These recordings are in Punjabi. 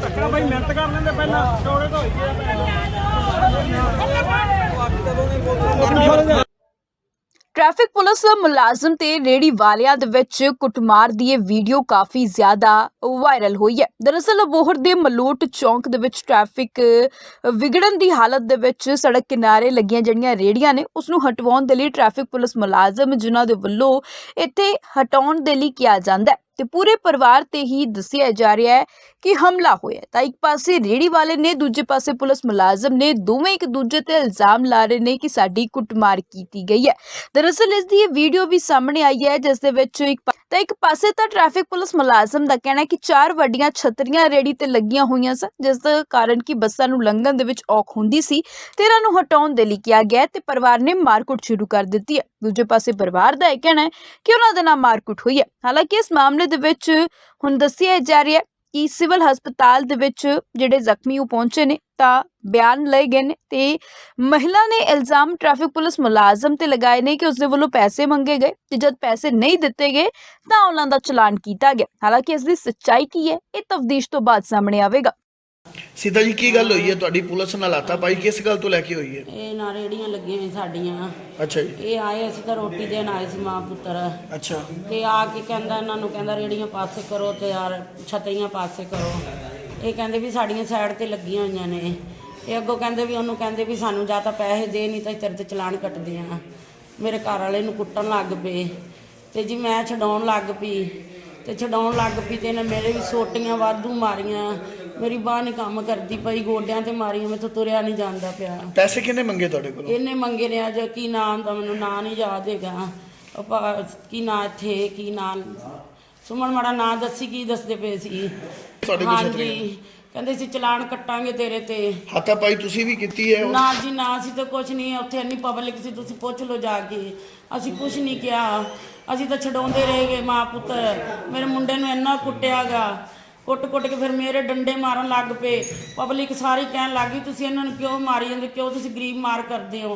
ਧੱਕਾ ਭਾਈ ਮਿਹਨਤ ਕਰ ਲੈਂਦੇ ਪਹਿਲਾਂ ਚੌੜੇ ਤੋਂ ਹੋਈਏ ਟ੍ਰੈਫਿਕ ਪੁਲਿਸ ਮੁਲਾਜ਼ਮ ਤੇ ਰੇੜੀ ਵਾਲਿਆਂ ਦੇ ਵਿੱਚ ਕੁੱਟਮਾਰ ਦੀ ਇਹ ਵੀਡੀਓ ਕਾਫੀ ਜ਼ਿਆਦਾ ਵਾਇਰਲ ਹੋਈ ਹੈ। ਦਰਅਸਲ ਅਬੋਹਰ ਦੇ ਮਲੋਟ ਚੌਂਕ ਦੇ ਵਿੱਚ ਟ੍ਰੈਫਿਕ ਵਿਗੜਨ ਦੀ ਹਾਲਤ ਦੇ ਵਿੱਚ ਸੜਕ ਕਿਨਾਰੇ ਲੱਗੀਆਂ ਜਿਹੜੀਆਂ ਰੇੜੀਆਂ ਨੇ ਉਸ ਨੂੰ ਹਟਵਾਉਣ ਦੇ ਲਈ ਟ੍ਰੈਫਿਕ ਪੁਲਿਸ ਮੁਲਾਜ਼ਮ ਜਿਨ੍ਹਾਂ ਦੇ ਵੱਲੋਂ ਇੱਥੇ ਹਟਾਉਣ ਦੇ ਲਈ ਕਿਹਾ ਜਾਂਦਾ ਹੈ। ਤੇ ਪੂਰੇ ਪਰਿਵਾਰ ਤੇ ਹੀ ਦੱਸਿਆ ਜਾ ਰਿਹਾ ਹੈ ਕਿ ਹਮਲਾ ਹੋਇਆ ਤਾਂ ਇੱਕ ਪਾਸੇ ਰੇੜੀ ਵਾਲੇ ਨੇ, ਦੂਜੇ ਪਾਸੇ ਪੁਲਿਸ ਮੁਲਾਜ਼ਮ ਨੇ, ਦੋਵੇਂ ਇੱਕ ਦੂਜੇ ਤੇ ਇਲਜ਼ਾਮ ਲਾ ਰਹੇ ਨੇ ਕਿ ਸਾਡੀ ਕੁੱਟਮਾਰ ਕੀਤੀ ਗਈ ਹੈ। ਦਰਅਸਲ ਇਸ ਦੀ ਇਹ ਵੀਡੀਓ ਵੀ ਸਾਹਮਣੇ ਆਈ ਹੈ, ਜਿਸ ਦੇ ਵਿੱਚ ਇੱਕ ਤਾਂ ਇੱਕ ਪਾਸੇ ਤਾਂ ਟ੍ਰੈਫਿਕ ਪੁਲਿਸ ਮੁਲਾਜ਼ਮ ਦਾ ਕਹਿਣਾ ਹੈ ਕਿ ਚਾਰ ਵੱਡੀਆਂ ਛਤਰੀਆਂ ਰੇੜੀ ਤੇ ਲੱਗੀਆਂ ਹੋਈਆਂ ਸਨ, ਜਿਸ ਦਾ ਕਾਰਨ ਕਿ ਬੱਸਾਂ ਨੂੰ ਲੰਘਣ ਦੇ ਵਿੱਚ ਔਖ ਹੁੰਦੀ ਸੀ ਤੇ ਇਹਨਾਂ ਨੂੰ ਹਟਾਉਣ ਦੇ ਲਈ ਕਿਹਾ ਗਿਆ ਤੇ ਪਰਿਵਾਰ ਨੇ ਮਾਰਕੁੱਟ ਸ਼ੁਰੂ ਕਰ ਦਿੱਤੀ ਹੈ। ਦੂਜੇ ਪਾਸੇ ਪਰਿਵਾਰ ਦਾ ਇਹ ਕਹਿਣਾ ਹੈ ਕਿ ਉਹਨਾਂ ਦੇ ਨਾਲ ਮਾਰਕੁੱਟ ਹੋਈ ਹੈ। ਹਾਲਾਂਕਿ ਇਸ ਮਾਮਲੇ ਦੇ ਵਿੱਚ ਹੁਣ ਦੱਸਿਆ ਜਾ ਰਿਹਾ ਹੈ ਕਿ ਸਿਵਲ ਹਸਪਤਾਲ ਦੇ ਵਿੱਚ ਜਿਹੜੇ ਜ਼ਖਮੀ ਉਹ ਪਹੁੰਚੇ ਨੇ, ਤਾਂ ਬਿਆਨ ਲਏ ਗਏ ਨੇ ਤੇ ਮਹਿਲਾ ਨੇ ਇਲਜ਼ਾਮ ਟ੍ਰੈਫਿਕ ਪੁਲਿਸ ਮੁਲਾਜ਼ਮ ਤੇ ਲਗਾਏ ਨੇ ਕਿ ਉਸਦੇ ਵੱਲੋਂ ਪੈਸੇ ਮੰਗੇ ਗਏ ਤੇ ਜਦ ਪੈਸੇ ਨਹੀਂ ਦਿੱਤੇ ਗਏ, ਤਾਂ ਉਹਨਾਂ ਦਾ ਚਲਾਨ ਕੀਤਾ ਗਿਆ। ਹਾਲਾਂਕਿ ਇਸ ਦੀ ਸੱਚਾਈ ਕੀ ਹੈ, ਇਹ ਤਫਤੀਸ਼ ਤੋਂ ਬਾਅਦ ਸਾਹਮਣੇ ਆਵੇਗਾ। ਸੀਤਾ ਜੀ ਕੀ ਗੱਲ ਹੋਈ ਹੈ? ਤੁਹਾਡੀ ਪੁਲਿਸ ਨਾਲ ਹਾਤਾ ਪਾਈ? ਕਿਸ ਗੱਲ ਤੋਂ ਲੈ ਕੇ ਹੋਈ ਹੈ? ਇਹ ਨਾ ਰੇੜੀਆਂ ਲੱਗੀਆਂ ਹੋਈਆਂ ਸਾਡੀਆਂ। ਅੱਛਾ ਜੀ। ਇਹ ਆਏ ਅਸੀਂ ਤਾਂ ਰੋਟੀ ਦੇਣ ਆਏ ਸੀ ਮਾਂ ਪੁੱਤਰ। ਅੱਛਾ। ਤੇ ਆ ਕੇ ਕਹਿੰਦਾ ਇਹਨਾਂ ਨੂੰ ਕਹਿੰਦਾ ਰੇੜੀਆਂ ਪਾਸੇ ਕਰੋ ਤੇ ਯਾਰ ਛਤਰੀਆਂ ਪਾਸੇ ਕਰੋ। ਇਹ ਕਹਿੰਦੇ ਵੀ ਸਾਡੀਆਂ ਸਾਈਡ ਤੇ ਲੱਗੀਆਂ ਹੋਈਆਂ ਨੇ। ਇਹ ਅੱਗੋਂ ਕਹਿੰਦੇ ਵੀ ਉਹਨੂੰ ਕਹਿੰਦੇ ਵੀ ਸਾਨੂੰ ਜਾਂ ਤਾਂ ਪੈਸੇ ਦੇ ਨਹੀਂ ਤਾਂ ਤੇਰੇ ਤੇ ਚਲਾਨ ਕੱਟਦੇ ਆ ਮੇਰੇ ਘਰ ਵਾਲੇ ਨੂੰ ਕੁੱਟਣ ਲੱਗ ਪਏ। ਤੇ ਜੀ ਮੈਂ ਛਡਾਉਣ ਲੱਗ ਪਈ। ਤੇ ਛਡਾਉਣ ਲੱਗ ਪਈ ਤੇ ਇਹਨੇ ਮੇਰੇ ਵੀ ਸੋਟੀਆਂ ਵਾਧੂ ਮਾਰੀਆਂ। ਮੇਰੀ ਬਾਹ ਨਹੀਂ ਕੰਮ ਕਰਦੀ ਪਈ ਗੋਡਿਆਂ ਤੇ ਮਾਰੀਆਂ ਮੈਥੋਂ ਤੁਰਿਆ ਨਹੀਂ ਜਾਂਦਾ ਪਿਆ। ਪੈਸੇ ਕਿਹਨੇ ਮੰਗੇ ਤੁਹਾਡੇ ਕੋਲੋਂ? ਇਹਨੇ ਮੰਗੇ ਨੇ ਅੱਜ ਕੀ ਨਾਮ ਦਾ ਮੈਨੂੰ ਨਾਂ ਨਹੀਂ ਯਾਦ ਹੈਗਾ। ਭਾ- ਕੀ ਨਾਂ ਇੱਥੇ ਕੀ ਨਾਂ? ਸੁਮਨ ਮਾੜਾ ਨਾਂ ਦੱਸੀ ਕੀ ਦੱਸਦੇ ਪਏ ਸੀ? ਤੁਹਾਡੇ ਕੋਲ ਹਾਂਜੀ। ਛਤਰੀਆਂ? ਕਹਿੰਦੇ ਸੀ ਚਲਾਨ ਕੱਟਾਂਗੇ ਤੇਰੇ ਤੇ। ਹਾਤਾ ਪਾਈ ਤੁਸੀਂ ਵੀ ਕੀਤੀ ਹੈ ਨਾ ਜੀ ਨਾ ਸੀ ਤਾਂ ਕੁਝ ਨਹੀਂ ਉੱਥੇ ਇੰਨੀ ਪਬਲਿਕ ਸੀ ਤੁਸੀਂ ਪੁੱਛ ਲਓ ਜਾ ਕੇ। ਅਸੀਂ ਕੁਝ ਨਹੀਂ ਕਿਹਾ। ਅਸੀਂ ਤਾਂ ਛਡਾਉਂਦੇ ਰਹੇ ਗਏ ਮਾਂ ਪੁੱਤ। ਮੇਰੇ ਮੁੰਡੇ ਨੂੰ ਇੰਨਾ ਕੁੱਟਿਆਗਾ। ਕੁੱਟ-ਕੁੱਟ ਕੇ ਫਿਰ ਮੇਰੇ ਡੰਡੇ ਮਾਰਨ ਲੱਗ ਪਏ। ਪਬਲਿਕ ਸਾਰੀ ਕਹਿਣ ਲੱਗੀ ਤੁਸੀਂ ਇਹਨਾਂ ਨੂੰ ਕਿਉਂ ਮਾਰੀ ਜਾਂਦੇ? ਕਿਉਂ ਤੁਸੀਂ ਗਰੀਬ ਮਾਰ ਕਰਦੇ ਹੋ?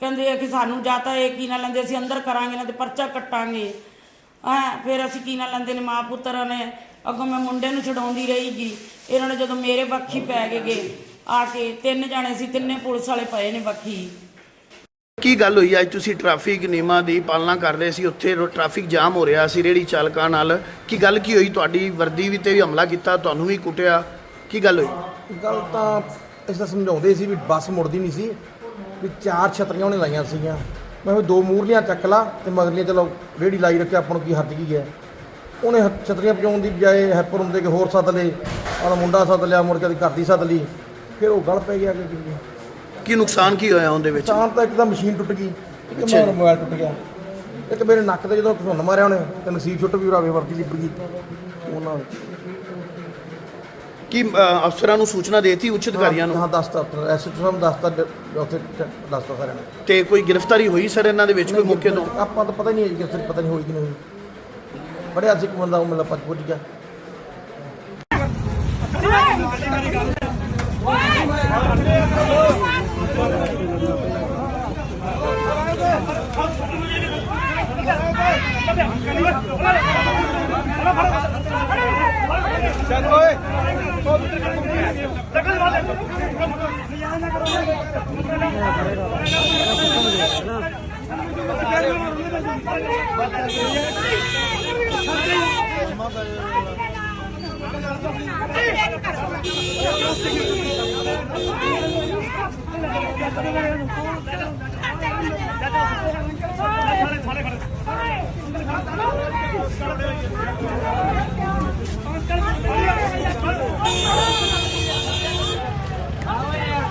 ਕਹਿੰਦੇ ਆ ਕਿ ਸਾਨੂੰ ਜਾਂ ਤਾਂ ਇਹ ਕੀ ਨਾ ਲੈਂਦੇ ਅਸੀਂ ਅੰਦਰ ਕਰਾਂਗੇ ਨਾ ਤੇ ਪਰਚਾ ਕੱਟਾਂਗੇ। ਹਾਂ ਫਿਰ ਅਸੀਂ ਕੀ ਨਾ ਲੈਂਦੇ ਨੇ ਮਾਂ ਪੁੱਤਰਾਂ ਨੇ? ਅੱਗੋਂ ਮੈਂ ਮੁੰਡੇ ਨੂੰ ਛਡਾਉਂਦੀ ਰਹੀਗੀ ਇਹਨਾਂ ਨੇ ਜਦੋਂ ਮੇਰੇ ਬੱਖੀ ਪੈ ਗਏ ਗੇ, ਆ ਕੇ ਤਿੰਨ ਜਾਣੇ ਸੀ ਤਿੰਨੇ ਪੁਲਿਸ ਵਾਲੇ ਪਏ ਨੇ ਬੱਖੀ ਕੀ ਗੱਲ ਹੋਈ? ਅੱਜ ਤੁਸੀਂ ਟ੍ਰੈਫਿਕ ਨਿਯਮਾਂ ਦੀ ਪਾਲਣਾ ਕਰ ਰਹੇ ਸੀ, ਉੱਥੇ ਟ੍ਰੈਫਿਕ ਜਾਮ ਹੋ ਰਿਹਾ ਸੀ ਰੇੜੀ ਚਾਲਕਾਂ ਨਾਲ। ਕੀ ਗੱਲ ਕੀ ਹੋਈ? ਤੁਹਾਡੀ ਵਰਦੀ ਵੀ ਤੇ ਵੀ ਹਮਲਾ ਕੀਤਾ, ਤੁਹਾਨੂੰ ਵੀ ਕੁੱਟਿਆ। ਕੀ ਗੱਲ ਹੋਈ? ਗੱਲ ਤਾਂ ਇਸ ਤਾਂ ਸਮਝਾਉਂਦੇ ਸੀ ਵੀ ਬੱਸ ਮੁੜਦੀ ਨਹੀਂ ਸੀ, ਵੀ ਚਾਰ ਛਤਰੀਆਂ ਉਹਨੇ ਲਾਈਆਂ ਸੀਗੀਆਂ। ਮੈਂ ਕਿਹਾ ਦੋ ਮੂਰਲੀਆਂ ਚੱਕ ਲਾ ਤੇ ਮਗਰਲੀਆਂ ਚਲੋ ਰੇੜੀ ਲਾਈ ਰੱਖਿਆ, ਆਪਾਂ ਨੂੰ ਕੀ ਹਰਜ ਕੀ ਹੈ। ਉਹਨੇ ਹ- ਛਤਰੀਆਂ ਪਜਾਉਣ ਦੀ ਬਜਾਏ ਹੈਪਰ ਹੁੰਦੇ ਕਿ ਹੋਰ ਸੱਦ ਲਏ ਆਹ ਮੁੰਡਾ ਸੱਦ ਲਿਆ, ਮੁੜ ਕੇ ਘਰ ਦੀ ਸੱਦ ਲਈ। ਫਿਰ ਉਹ ਗਲ ਪੈ ਗਿਆ ਕਿ ਕੀ ਕੀ ਨੁਕਸਾਨ ਕੀ ਹੋਇਆ ਉਹਦੇ ਵਿੱਚ? ਚਾਰ ਤਾਂ ਇੱਕ ਤਾਂ ਮਸ਼ੀਨ ਟੁੱਟ ਗਈ ਇੱਕ ਅੱਛਾ ਮੇਰਾ ਜੀ। ਮੋਬਾਈਲ ਟੁੱਟ ਗਿਆ। ਇੱਕ ਮੇਰੇ ਨੱਕ ਤੇ ਜਦੋਂ ਘੁੰਨ ਮਾਰਿਆ ਉਹਨੇ ਤੇ ਨਸੀਬ ਛੁੱਟ ਵੀ ਰਾਵੇ ਵਰਦੀ ਲਿਪ ਗਈ। ਉਹਨਾਂ ਕੀ ਅ, ਅਫਸਰਾਂ ਨੂੰ ਸੂਚਨਾ ਦੇਤੀ ਉੱਚ ਅਧਿਕਾਰੀਆਂ ਨੂੰ? ਹਾਂ ਦੱਸਤਾ ਐਸਐਚਓ ਸਾਹਿਬ ਦੱਸਤਾ ਡ- ਉੱਥੇ ਟ- ਦੱਸਤਾ ਸਾਰਿਆਂ ਨੇ। ਤੇ ਕੋਈ ਗ੍ਰਿਫਤਾਰੀ ਹੋਈ ਸਰ ਇਹਨਾਂ ਦੇ ਵਿੱਚ ਕੋਈ ਮੌਕੇ ਤੋਂ? ਆਪਾਂ ਤਾਂ ਪਤਾ ਹੀ ਨਹੀਂ ਹੈ ਜੀ ਕਿ ਪਤਾ ਨਹੀਂ ਹੋਈ ਕਿ ਨਹੀਂ ਹੋਈ। ਬੜੇ ਅੱਜ ਇੱਕ ਬੰਦਾ ਉਹ ਮਤਲਬ ਪੱਜ ਪੁੱਜ ਗਿਆ। ਸਾਰੇ